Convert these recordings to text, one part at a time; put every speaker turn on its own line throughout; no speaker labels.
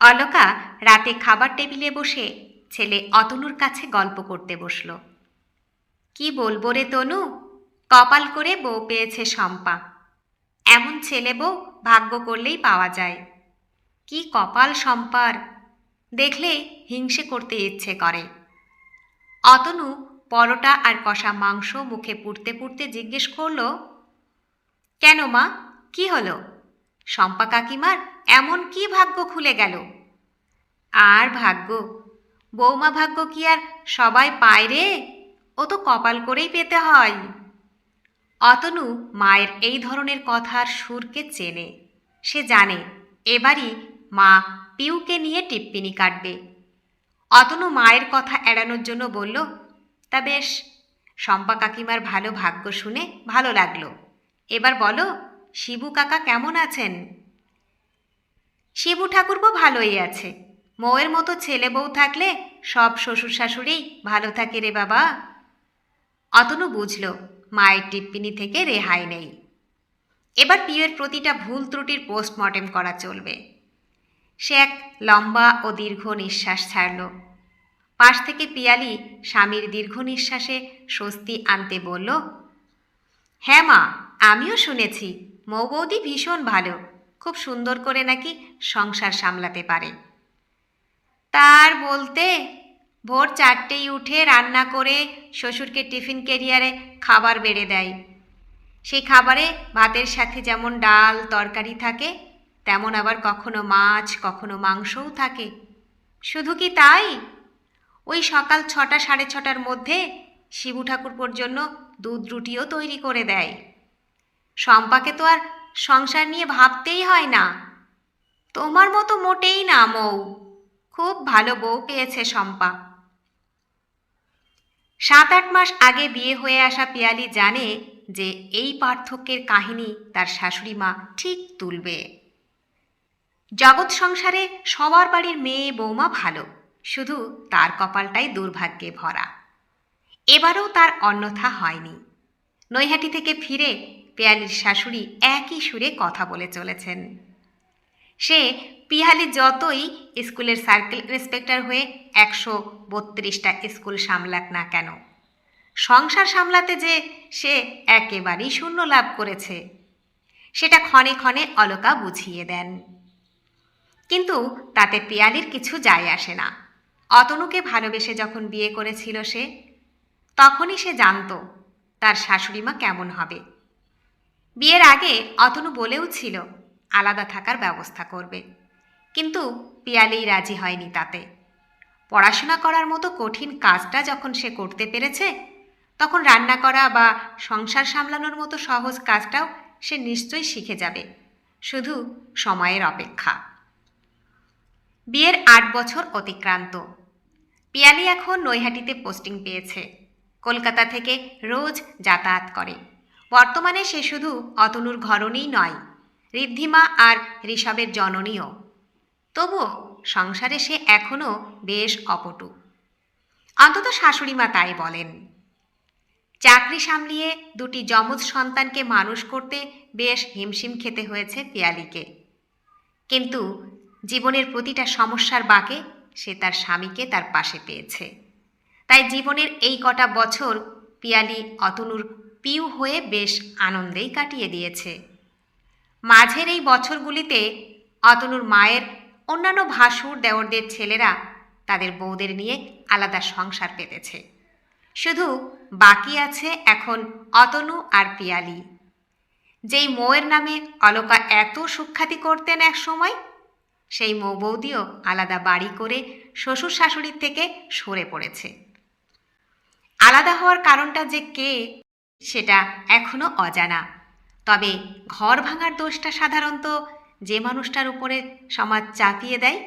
অলকা রাতে খাবার টেবিলে বসে ছেলে অতনুর কাছে গল্প করতে বসল। কি বলব রে তনু? কপাল করে বউ পেয়েছে শম্পা। এমন ছেলে বউ ভাগ্য করলেই পাওয়া যায়। কি কপাল শম্পার? দেখলে হিংসে করতে ইচ্ছে করে। অতনু পরোটা আর কষা মাংস মুখে পুড়তে পুড়তে জিজ্ঞেস করল, কেন মা? কি হলো? শম্পা কাকিমার এমন কি ভাগ্য খুলে গেল? আর ভাগ্য? বৌমা ভাগ্য কি আর সবাই পায় রে? ও তো কপাল করেই পেতে হয়। অতনু মায়ের এই ধরনের কথার সুরকে চেনে। সে জানে, এবারই মা পিউকে নিয়ে টিপ্পিনি কাটবে। অতনু মায়ের কথা এড়ানোর জন্য বলল, তা বেশ, শম্পা কাকিমার ভালো ভাগ্য শুনে ভালো লাগল। এবার বলো, শিবু কাকা কেমন আছেন? শিবু ঠাকুরপো ভালোই আছে। মৌয়ের মতো ছেলে বউ থাকলে সব শ্বশুর শাশুড়ি ভালো থাকে রে বাবা। অতনু বুঝল, মায়ের টিপ্পিনি থেকে রেহাই নেই। এবার পিউয়ের প্রতিটা ভুল ত্রুটির পোস্টমর্টেম করা চলবে। সে এক লম্বা ও দীর্ঘ নিঃশ্বাস ছাড়ল। পাশ থেকে পিয়ালি স্বামীর দীর্ঘ নিঃশ্বাসে স্বস্তি আনতে বলল হ্যাঁ মা, আমিও শুনেছি। মৌ বৌদি ভীষণ ভালো। খুব সুন্দর করে নাকি সংসার সামলাতে পারে। তার বলতে, ভোর চারটেই উঠে রান্না করে শ্বশুরকে টিফিন কেরিয়ারে খাবার বেড়ে দেয়। সেই খাবারে ভাতের সাথে যেমন ডাল, তরকারি থাকে, তেমন আবার কখনো মাছ, কখনো মাংসও থাকে। শুধু কি তাই? ওই সকাল ছটা, সাড়ে ছটার মধ্যে শিবু ঠাকুরপোর জন্য দুধ রুটিও তৈরি করে দেয়। শম্পাকে তো আর সংসার নিয়ে ভাবতেই হয় না। তোমার মতো মোটেই না, মৌ। খুব ভালো বউ পেয়েছে শম্পা। সাত আট মাস আগে বিয়ে হয়ে আসা পিয়ালি জানে যে এই পার্থক্যের কাহিনী তার শাশুড়ি মা ঠিক তুলবে। জগৎ সংসারে সবার বাড়ির মেয়ে, বৌমা ভালো, শুধু তার কপালটাই দুর্ভাগ্যে ভরা। এবারও তার অন্যথা হয়নি। নৈহাটি থেকে ফিরে পেয়ালির শাশুড়ি একই সুরে কথা বলে চলেছেন। সে পিহালি যতই স্কুলের সার্কেল ইন্সপেক্টর হয়ে একশো বত্রিশটা স্কুল সামলাক না কেন? সংসার সামলাতে যে সে একেবারেই শূন্য লাভ করেছে, সেটা ক্ষণে ক্ষণে অলকা বুঝিয়ে দেন। কিন্তু তাতে পিয়ালির কিছু যায় আসে না। অতনুকে ভালোবেসে যখন বিয়ে করেছিল সে, তখনই সে জানত তার শাশুড়িমা কেমন হবে। বিয়ের আগে অতনু বলেও ছিল, আলাদা থাকার ব্যবস্থা করবে। কিন্তু পিয়ালেই রাজি হয়নি তাতে। পড়াশোনা করার মতো কঠিন কাজটা যখন সে করতে পেরেছে, তখন রান্না করা বা সংসার সামলানোর মতো সহজ কাজটাও সে নিশ্চয়ই শিখে যাবে, শুধু সময়ের অপেক্ষা। বিয়ের আট বছর অতিক্রান্ত। পিয়ালি এখন নৈহাটিতে পোস্টিং পেয়েছে। কলকাতা থেকে রোজ যাতায়াত করে। বর্তমানে সে শুধু অতনুর ঘরণেই নয়, ঋদ্ধিমা আর ঋষভের জননীও। তবুও সংসারে সে এখনও বেশ অপটু। অন্তত শাশুড়িমা তাই বলেন। চাকরি সামলিয়ে দুটি যমজ সন্তানকে মানুষ করতে বেশ হিমশিম খেতে হয়েছে পিয়ালিকে। কিন্তু জীবনের প্রতিটা সমস্যার বাঁকে সে তার স্বামীকে তার পাশে পেয়েছে। তাই জীবনের এই কটা বছর পিয়ালি, অতনুর পিউ হয়ে বেশ আনন্দেই কাটিয়ে দিয়েছে। মাঝের এই বছরগুলিতে অতনুর মায়ের অন্যান্য ভাসুর দেওরদের ছেলেরা তাদের বউদের নিয়ে আলাদা সংসার পেতেছে। শুধু বাকি আছে এখন অতনু আর পিয়ালি। যেই মৌয়ের নামে অলকা এত সুখ্যাতি করতেন এক সময়, সেই মৌ বৌদিও আলাদা বাড়ি করে শ্বশুর শাশুড়ির থেকে সরে পড়েছে। আলাদা হওয়ার কারণটা যে কে সেটা এখনও অজানা। তবে ঘর ভাঙার দোষটা সাধারণত যে মানুষটার উপরে সমাজ চাপিয়ে দেয়,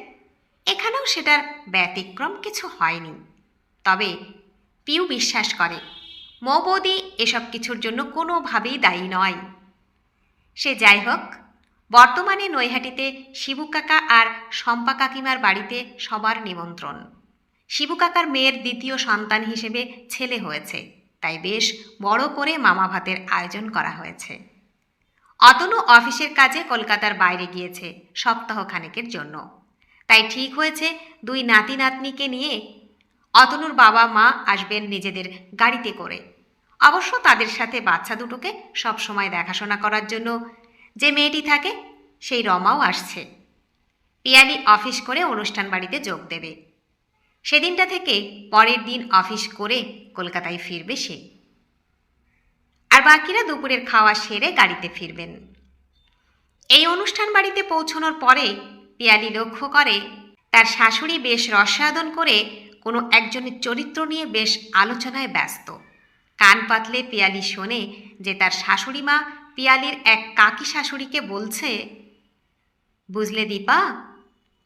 এখানেও সেটার ব্যতিক্রম কিছু হয়নি। তবে পিউ বিশ্বাস করে, মৌ বৌদি এসব কিছুর জন্য কোনোভাবেই দায়ী নয়। সে যাই হোক, বর্তমানে নৈহাটিতে শিবু কাকা আর শম্পা কাকিমার বাড়িতে সবার নিমন্ত্রণ। শিবু কাকার মেয়ের দ্বিতীয় সন্তান হিসেবে ছেলে হয়েছে। তাই বেশ বড় করে মামা ভাতের আয়োজন করা হয়েছে। অতনু অফিসের কাজে কলকাতার বাইরে গিয়েছে সপ্তাহখানেকের জন্য। তাই ঠিক হয়েছে দুই নাতি নাতনিকে নিয়ে অতনুর বাবা মা আসবেন নিজেদের গাড়িতে করে। অবশ্য তাদের সাথে বাচ্চা দুটোকে সব সময় দেখাশোনা করার জন্য যে মেয়েটি থাকে সেই রমাও আসছে। পিয়ালি অফিস করে অনুষ্ঠান বাড়িতে যোগ দেবে। সেদিনটা থেকে পরের দিন অফিস করে কলকাতায় ফিরবে সে। আর বাকিরা দুপুরের খাওয়া সেরে গাড়িতে ফিরবেন। এই অনুষ্ঠান বাড়িতে পৌঁছানোর পরে পিয়ালি লক্ষ্য করে তার শাশুড়ি বেশ রসায়দন করে কোনো একজনের চরিত্র নিয়ে বেশ আলোচনায় ব্যস্ত। কান পাতলে পিয়ালি শোনে যে তার শাশুড়ি মা পিয়ালির এক কাকি শাশুড়িকে বলছে, বুঝলে দীপা,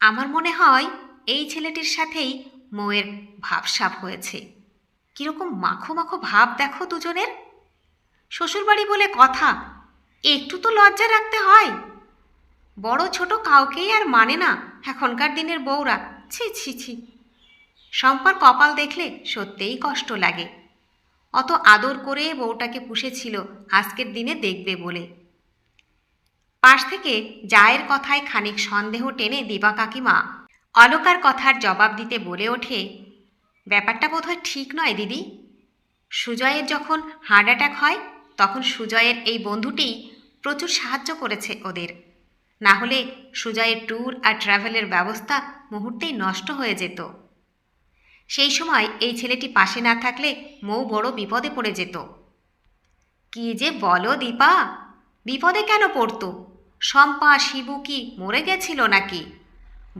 আমার মনে হয় এই ছেলেটির সাথেই মৌয়ের ভাবসাব হয়েছে। কীরকম মাখো মাখো ভাব দেখো দুজনের। শ্বশুরবাড়ি বলে কথা, একটু তো লজ্জা রাখতে হয়। বড় ছোট কাউকেই আর মানে না এখনকার দিনের বউরা। ছি ছি ছি। শম্পার কপাল দেখলে সত্যিই কষ্ট লাগে। অত আদর করে বউটাকে পুষেছিল, আজকের দিনে দেখবে বলে। পাশ থেকে জায়ের কথায় খানিক সন্দেহ টেনে দিবা কাকিমা অলকার কথার জবাব দিতে বলে ওঠে, ব্যাপারটা বোধহয় ঠিক নয়, দিদি। সুজয়ের যখন হার্ট অ্যাটাক হয়, তখন সুজয়ের এই বন্ধুটি প্রচুর সাহায্য করেছে ওদের। না হলে সুজয়ের ট্যুর আর ট্রাভেলের ব্যবস্থা মুহূর্তেই নষ্ট হয়ে যেত। সেই সময় এই ছেলেটি পাশে না থাকলে মৌ বড় বিপদে পড়ে যেত। কি যে বলো দীপা, বিপদে কেন পড়তো? শম্পা, শিবু কি মরে গেছিল নাকি?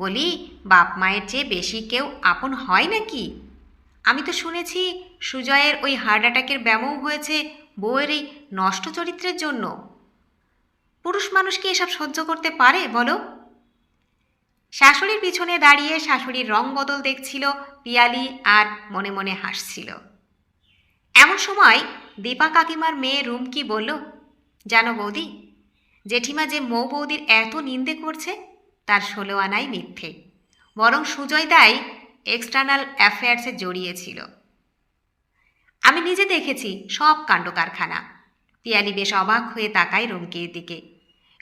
বলি, বাপ মায়ের চেয়ে বেশি কেউ আপন হয় নাকি? আমি তো শুনেছি সুজয়ের ওই হার্ট অ্যাটাকের ব্যামও হয়েছে বউয়ের এই নষ্ট চরিত্রের জন্য। পুরুষ মানুষ কি এসব সহ্য করতে পারে, বলো? শাশুড়ির পিছনে দাঁড়িয়ে শাশুড়ির রং বদল দেখছিল, পিয়ালি আর মনে মনে হাসছিল। এমন সময় দীপা কাকিমার মেয়ে রুমকি বলল, জানো বৌদি, জেঠিমা যে মৌ বৌদির এত নিন্দে করছে তার ষোলো আনাই মিথ্যে। বরং সুজয় দাই এক্সটার্নাল অ্যাফেয়ার্সে জড়িয়েছিল। আমি নিজে দেখেছি সব কাণ্ড কারখানা পিয়ালি বেশ অবাক হয়ে তাকায় রুমকির দিকে।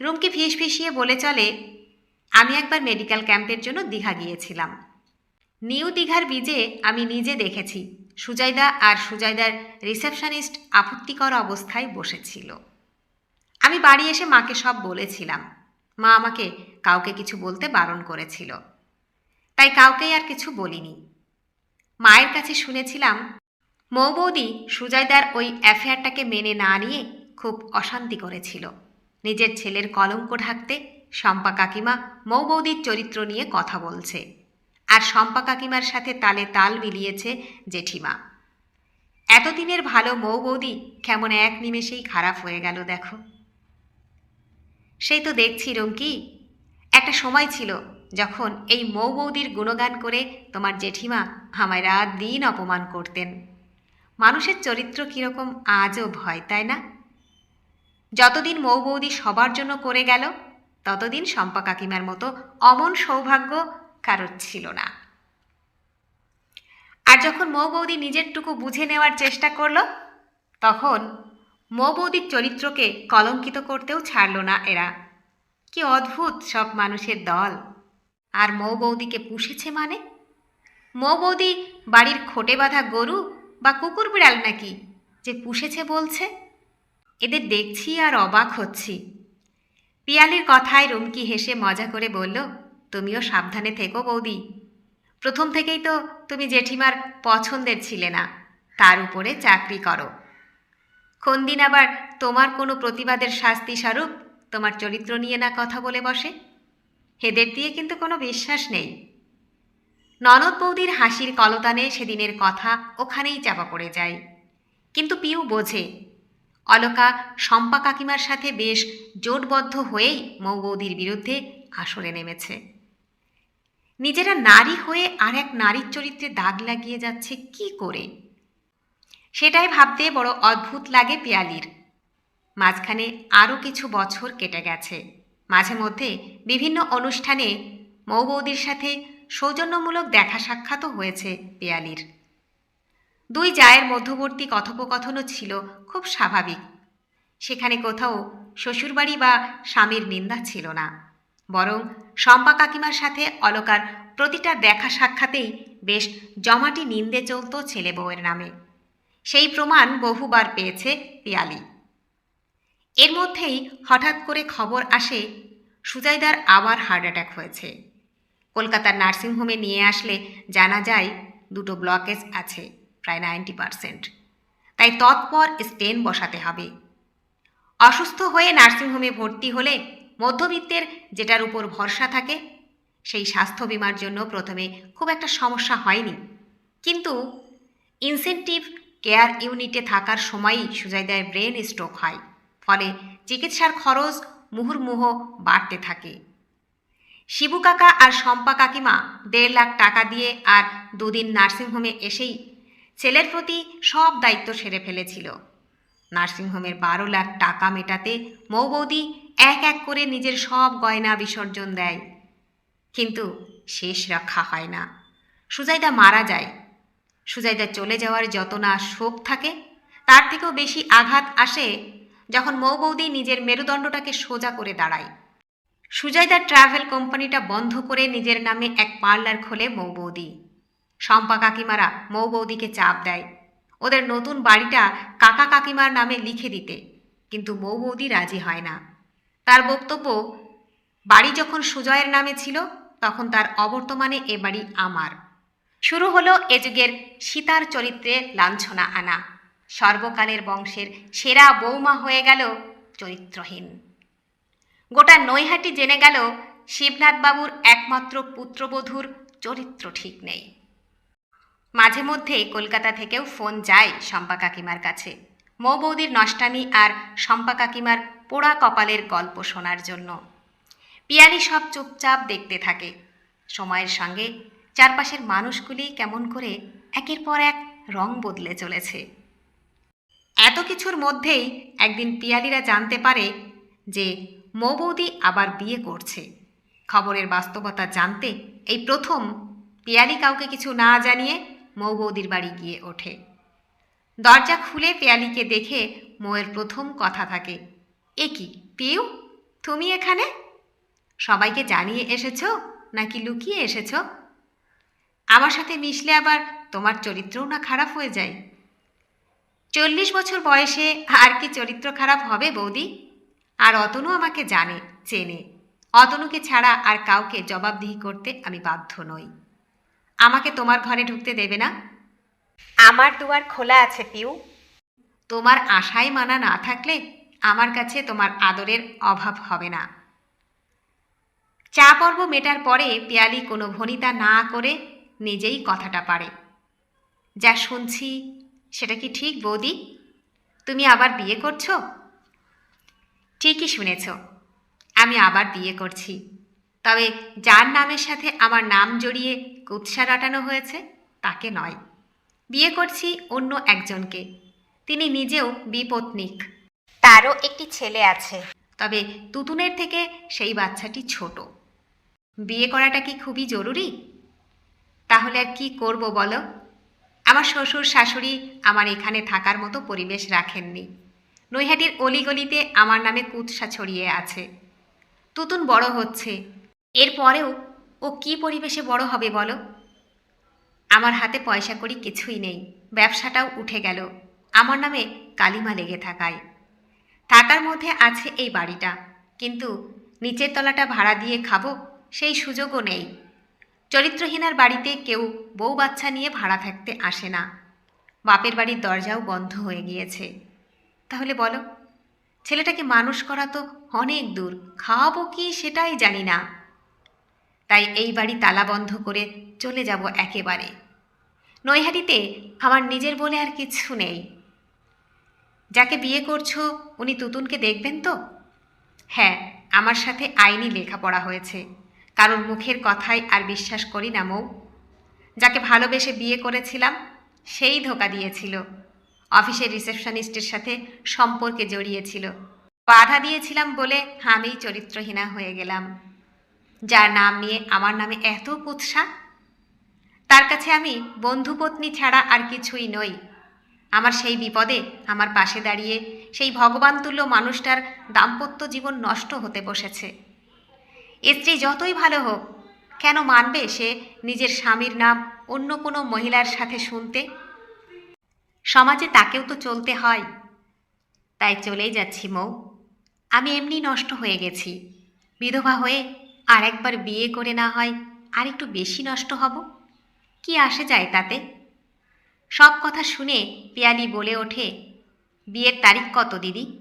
রুমকি ফিস ফিসিয়ে বলে চলে, আমি একবার মেডিকেল ক্যাম্পের জন্য দীঘা গিয়েছিলাম। নিউ দীঘার বীজে আমি নিজে দেখেছি সুজয়দা আর সুজয়দার রিসেপশনিস্ট আপত্তিকর অবস্থায় বসেছিল। আমি বাড়ি এসে মাকে সব বলেছিলাম। মা আমাকে কাউকে কিছু বলতে বারণ করেছিল। তাই কাউকেই আর কিছু বলিনি। মায়ের কাছে শুনেছিলাম, মৌ বৌদি সুজয়দার ওই অ্যাফেয়ারটাকে মেনে না নিয়ে খুব অশান্তি করেছিল। নিজের ছেলের কলঙ্ক ঢাকতে শম্পা কাকিমা মৌ বৌদির চরিত্র নিয়ে কথা বলছে আর শম্পা কাকিমার সাথে তালে তাল মিলিয়েছে জেঠিমা। এতদিনের ভালো মৌ বৌদি কেমন এক নিমেষেই খারাপ হয়ে গেল দেখো। সেই তো দেখছি রঙ্কি। একটা সময় ছিল যখন এই মৌ বৌদির গুণগান করে তোমার জেঠিমা আমায় রাত দিন অপমান করতেন। মানুষের চরিত্র কীরকম আজও ভয় তাই না? যতদিন মৌ বৌদি সবার জন্য করে গেল, ততদিন শম্পা কাকিমার মতো অমন সৌভাগ্য কারোর ছিল না। আর যখন মৌ বৌদি নিজেরটুকু বুঝে নেওয়ার চেষ্টা করল, তখন মৌ বৌদির চরিত্রকে কলঙ্কিত করতেও ছাড়ল না এরা। কি অদ্ভুত সব মানুষের দল। আর মৌ বৌদিকে পুষেছে মানে? মৌ বৌদি বাড়ির খোটে বাঁধা গরু বা কুকুর বিড়াল নাকি যে পুষেছে বলছে? এদের দেখছি আর অবাক হচ্ছি। পিয়ালির কথায় রুমকি হেসে মজা করে বলল, তুমিও সাবধানে থেকো বৌদি। প্রথম থেকেই তো তুমি জেঠিমার পছন্দের ছিলে না। তার উপরে চাকরি করো। কোনদিন আবার তোমার কোনো প্রতিবাদের শাস্তি স্বরূপ তোমার চরিত্র নিয়ে না কথা বলে বসে? এদের দিয়ে কিন্তু কোনো বিশ্বাস নেই। ননদ বৌদির হাসির কলতানে সেদিনের কথা ওখানেই চাপা পড়ে যায়। কিন্তু পিউ বোঝে, অলকা শম্পা কাকিমার সাথে বেশ জোটবদ্ধ হয়েই মৌ বৌদির বিরুদ্ধে আসরে নেমেছে। নিজেরা নারী হয়ে আর এক নারীর চরিত্রে দাগ লাগিয়ে যাচ্ছে কি করে? সেটাই ভাবতে বড় অদ্ভুত লাগে পিয়ালির। মাঝখানে আরও কিছু বছর কেটে গেছে। মাঝে মধ্যে বিভিন্ন অনুষ্ঠানে মৌ বৌদির সাথে সৌজন্যমূলক দেখা সাক্ষাৎও হয়েছে পিয়ালির। দুই জায়ের মধ্যবর্তী কথোপকথনও ছিল খুব স্বাভাবিক। সেখানে কোথাও শ্বশুরবাড়ি বা স্বামীর নিন্দা ছিল না। বরং শম্পা কাকিমার সাথে অলকার প্রতিটা দেখা সাক্ষাতেই বেশ জমাটি নিন্দে চলত ছেলে বউয়ের নামে। সেই প্রমাণ বহুবার পেয়েছে পিয়ালি। এর মধ্যেই হঠাৎ করে খবর আসে, সুজাইদার আবার হার্ট অ্যাটাক হয়েছে। কলকাতার নার্সিংহোমে নিয়ে আসলে জানা যায়, দুটো ব্লকেজ আছে, প্রায় নাইনটি পারসেন্ট। তাই তৎপর স্টেন বসাতে হবে। অসুস্থ হয়ে নার্সিংহোমে ভর্তি হলে মধ্যবিত্তের যেটার উপর ভরসা থাকে, সেই স্বাস্থ্য বিমার জন্য প্রথমে খুব একটা সমস্যা হয়নি। কিন্তু ইনসেন্টিভ কেয়ার ইউনিটে থাকার সময়ই সুজাইদার ব্রেন স্ট্রোক হয়। ফলে চিকিৎসার খরচ মুহুর্মুহ বাড়তে থাকে। শিবু কাকা আর শম্পা কাকিমা দেড় লাখ টাকা দিয়ে আর দুদিন নার্সিংহোমে এসেই ছেলের প্রতি সব দায়িত্ব সেরে ফেলেছিল। নার্সিংহোমের বারো লাখ টাকা মেটাতে মৌ বৌদি এক এক করে নিজের সব গয়না বিসর্জন দেয়। কিন্তু শেষ রক্ষা হয় না। সুজাইদা মারা যায় সুজাইদা চলে যাওয়ার যত না শোক থাকে, তার থেকেও বেশি আঘাত আসে যখন মৌ বৌদি নিজের মেরুদণ্ডটাকে সোজা করে দাঁড়ায়। সুজাইদার ট্রাভেল কোম্পানিটা বন্ধ করে নিজের নামে এক পার্লার খোলে মৌ বৌদি। শম্পা কাকিমারা মৌ বৌদিকে চাপ দেয়। ওদের নতুন বাড়িটা কাকা কাকিমার নামে লিখে দিতে, কিন্তু মৌ বৌদি রাজি হয় না। তার বক্তব্য, বাড়ি যখন সুজয়ের নামে ছিল, তখন তার অবর্তমানে এ বাড়ি আমার। শুরু হলো এ যুগের সীতার চরিত্রে লাঞ্ছনা আনা। সর্বকালের বংশের সেরা বৌমা হয়ে গেল চরিত্রহীন। গোটা নৈহাটি জেনে গেল শিবনাথ বাবুর একমাত্র পুত্রবধূর চরিত্র ঠিক নেই। মাঝে মধ্যে কলকাতা থেকেও ফোন যায় শম্পা কাকিমার কাছে। মৌ বৌদির নষ্টামি আর শম্পা কাকিমার পোড়া কপালের গল্প শোনার জন্য। পিয়ালি সব চুপচাপ দেখতে থাকে। সময়ের সঙ্গে চারপাশের মানুষগুলি কেমন করে একের পর এক রং বদলে চলেছে। এত কিছুর মধ্যেই একদিন পিয়ালিরা জানতে পারে যে মৌ বৌদি আবার বিয়ে করছে। খবরের বাস্তবতা জানতে এই প্রথম পিয়ালি কাউকে কিছু না জানিয়ে মৌ বৌদির বাড়ি গিয়ে ওঠে। দরজা খুলে পেয়ালিকে দেখে মৌয়ের প্রথম কথা থাকে, এ কি, পিউ, তুমি এখানে? সবাইকে জানিয়ে এসেছ নাকি লুকিয়ে এসেছ? আমার সাথে মিশলে আবার তোমার চরিত্রও না খারাপ হয়ে যায়। চল্লিশ বছর বয়সে আর কি চরিত্র খারাপ হবে বৌদি? আর অতনু আমাকে জানে চেনে। অতনুকে ছাড়া আর কাউকে জবাবদিহি করতে আমি বাধ্য নই। আমাকে তোমার ঘরে ঢুকতে দেবে না? আমার দুয়ার খোলা আছে পিউ। তোমার আশায় মানা না থাকলে আমার কাছে তোমার আদরের অভাব হবে না। চা পর্ব মেটার পরে পিয়ালি কোনো ভনিতা না করে নিজেই কথাটা পারে। যা শুনছি সেটা কি ঠিক বৌদি? তুমি আবার বিয়ে করছ? ঠিকই শুনেছ আমি আবার বিয়ে করছি। তবে যার নামের সাথে আমার নাম জড়িয়ে কুৎসা রটানো হয়েছে তাকে নয়। বিয়ে করছি অন্য একজনকে। তিনি নিজেও বিপত্নিক। তারও একটি ছেলে আছে। তবে তুতুনের থেকে সেই বাচ্চাটি ছোট। বিয়ে করাটা কি খুবই জরুরি? তাহলে আর কি করব বলো? আমার শ্বশুর শাশুড়ি আমার এখানে থাকার মতো পরিবেশ রাখেননি। নৈহাটির অলিগলিতে আমার নামে কুৎসা ছড়িয়ে আছে। তুতুন বড় হচ্ছে। এরপরেও ও কি পরিবেশে বড় হবে বলো? আমার হাতে পয়সা করি কিছুই নেই। ব্যবসাটাও উঠে গেল। আমার নামে কালিমা লেগে থাকায়। থাকার মধ্যে আছে এই বাড়িটা। কিন্তু নিচের তলাটা ভাড়া দিয়ে খাব সেই সুযোগও নেই। চরিত্রহীনার বাড়িতে কেউ বউ বাচ্চা নিয়ে ভাড়া থাকতে আসে না। বাপের বাড়ির দরজাও বন্ধ হয়ে গিয়েছে। তাহলে বলো, ছেলেটাকে মানুষ করা তো অনেক দূর, খাওয়াবো কি সেটাই জানি না। তাই এই বাড়ি তালা বন্ধ করে চলে যাব একেবারে। নৈহাটিতে আমার নিজের বলে আর কিছু নেই। যাকে বিয়ে করছ, উনি তুতুনকে দেখবেন তো? হ্যাঁ আমার সাথে আইনি লেখাপড়া হয়েছে। কারণ মুখের কথায় আর বিশ্বাস করি না মৌ। যাকে ভালোবেসে বিয়ে করেছিলাম, সেই ধোকা দিয়েছিল। অফিসের রিসেপশনিস্টের সাথে সম্পর্কে জড়িয়েছিল। বাধা দিয়েছিলাম বলে আমি চরিত্রহীনা হয়ে গেলাম। যার নাম নিয়ে আমার নামে এত কুৎসা। তার কাছে আমি বন্ধুপত্নী ছাড়া আর কিছুই নই। আমার সেই বিপদে আমার পাশে দাঁড়িয়ে সেই ভগবানতুল্য মানুষটার দাম্পত্য জীবন নষ্ট হতে বসেছে। স্ত্রী যতই ভালো হোক, কেন মানবে সে নিজের স্বামীর নাম অন্য কোনো মহিলার সাথে শুনতে? সমাজে তাকেও তো চলতে হয়। তাই চলেই যাচ্ছি মৌ। আমি এমনি নষ্ট হয়ে গেছি। বিধবা হয়ে আর একবার বিয়ে করে না হয় আর একটু বেশি নষ্ট হব? কি আসে যায় তাতে? সব কথা শুনে পিয়ালি বলে ওঠে, বিয়ের তারিখ কত দিদি?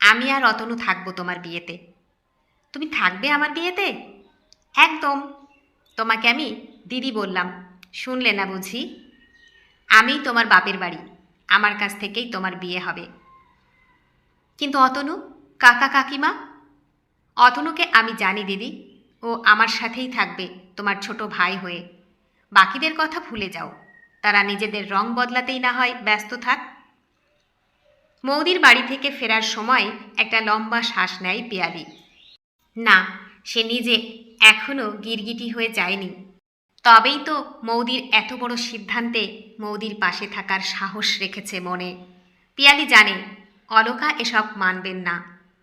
আমি আর অতনু থাকব তোমার বিয়েতে। তুমি থাকবে আমার বিয়েতে? একদম। তোমাকে আমি দিদি বললাম। শুনলে না বুঝি? আমি তোমার বাপের বাড়ি। আমার কাছ থেকেই তোমার বিয়ে হবে। কিন্তু অতনু, কাকা কাকিমা? অতনুকে আমি জানি দিদি। ও আমার সাথেই থাকবে তোমার ছোট ভাই হয়ে। বাকিদের কথা ভুলে যাও। তারা নিজেদের রং বদলাতেই না হয় ব্যস্ত থাক। মৌদির বাড়ি থেকে ফেরার সময় একটা লম্বা শ্বাস নেয় পিয়ালি। না, সে নিজে এখনও গিরগিটি হয়ে যায়নি। তবেই তো মৌদির এত বড় সিদ্ধান্তে মৌদির পাশে থাকার সাহস রেখেছে মনে। পিয়ালি জানে, অলকা এসব মানবেন না,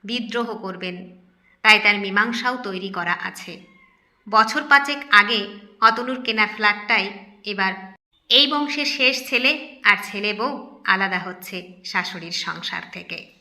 বিদ্রোহ করবেন, তাই তার মীমাংসাও তৈরি করা আছে। বছর পাঁচেক আগে অতনুর কেনা ফ্ল্যাটটাই এবার এই বংশের শেষ ছেলে আর ছেলে বউ আলাদা হচ্ছে শাশুড়ির সংসার থেকে।